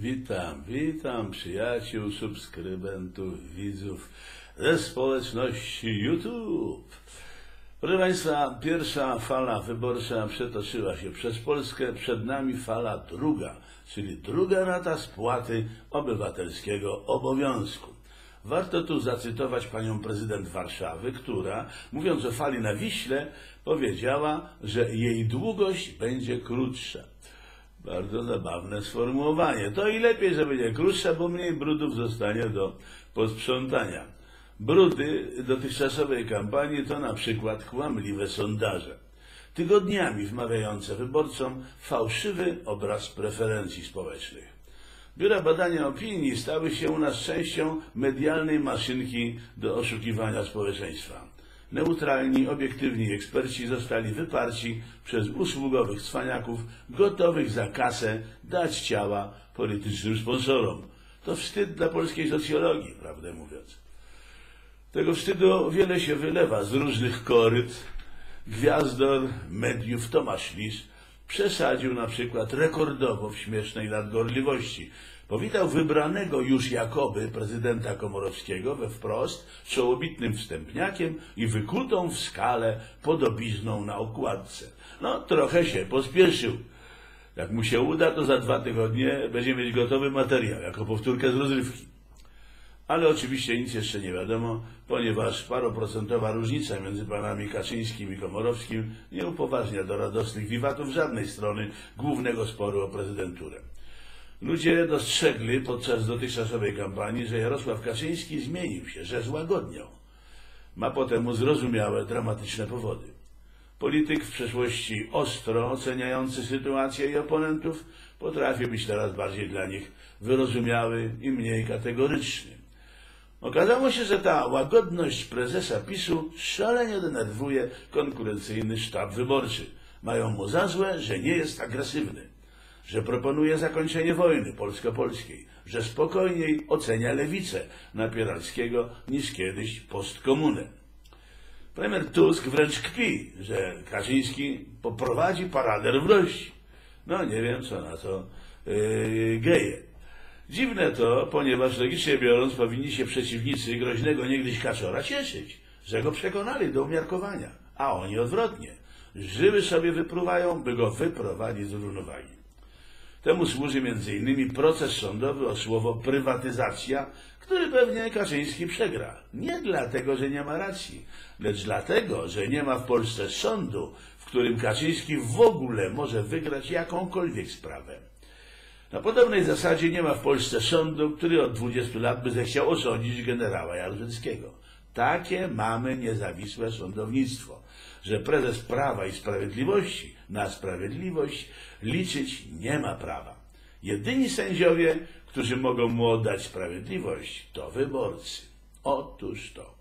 Witam, witam przyjaciół, subskrybentów, widzów ze społeczności YouTube. Proszę Państwa, pierwsza fala wyborcza przetoczyła się przez Polskę, przed nami fala druga, czyli druga rata spłaty obywatelskiego obowiązku. Warto tu zacytować panią prezydent Warszawy, która, mówiąc o fali na Wiśle, powiedziała, że jej długość będzie krótsza. Bardzo zabawne sformułowanie. To i lepiej, że będzie krótsza, bo mniej brudów zostanie do posprzątania. Brudy dotychczasowej kampanii to na przykład kłamliwe sondaże. Tygodniami wmawiające wyborcom fałszywy obraz preferencji społecznych. Biura badania opinii stały się u nas częścią medialnej maszynki do oszukiwania społeczeństwa. Neutralni, obiektywni eksperci zostali wyparci przez usługowych cwaniaków gotowych za kasę dać ciała politycznym sponsorom. To wstyd dla polskiej socjologii, prawdę mówiąc. Tego wstydu wiele się wylewa z różnych koryt. Gwiazdor mediów Tomasz Lis przesadził na przykład rekordowo w śmiesznej nadgorliwości. Powitał wybranego już jakoby prezydenta Komorowskiego we wprost czołobitnym wstępniakiem i wykutą w skale podobizną na okładce. No, trochę się pospieszył. Jak mu się uda, to za dwa tygodnie będzie mieć gotowy materiał, jako powtórkę z rozrywki. Ale oczywiście nic jeszcze nie wiadomo, ponieważ paroprocentowa różnica między panami Kaczyńskim i Komorowskim nie upoważnia do radosnych wiwatów żadnej strony głównego sporu o prezydenturę. Ludzie dostrzegli podczas dotychczasowej kampanii, że Jarosław Kaczyński zmienił się, że złagodniał. Ma po temu zrozumiałe, dramatyczne powody. Polityk w przeszłości ostro oceniający sytuację i oponentów potrafi być teraz bardziej dla nich wyrozumiały i mniej kategoryczny. Okazało się, że ta łagodność prezesa PiSu szalenie denerwuje konkurencyjny sztab wyborczy. Mają mu za złe, że nie jest agresywny, że proponuje zakończenie wojny polsko-polskiej, że spokojniej ocenia lewicę Napieralskiego niż kiedyś postkomunę. Premier Tusk wręcz kpi, że Kaczyński poprowadzi paradę równości. No nie wiem, co na to yy, geje. Dziwne to, ponieważ logicznie biorąc powinni się przeciwnicy groźnego niegdyś kaczora cieszyć, że go przekonali do umiarkowania, a oni odwrotnie. Żyły sobie wypruwają, by go wyprowadzić z równowagi. Temu służy m.in. proces sądowy o słowo prywatyzacja, który pewnie Kaczyński przegra. Nie dlatego, że nie ma racji, lecz dlatego, że nie ma w Polsce sądu, w którym Kaczyński w ogóle może wygrać jakąkolwiek sprawę. Na podobnej zasadzie nie ma w Polsce sądu, który od 20 lat by zechciał osądzić generała Jaruzelskiego. Takie mamy niezawisłe sądownictwo, że prezes Prawa i Sprawiedliwości na sprawiedliwość liczyć nie ma prawa. Jedyni sędziowie, którzy mogą mu oddać sprawiedliwość, to wyborcy. Otóż to.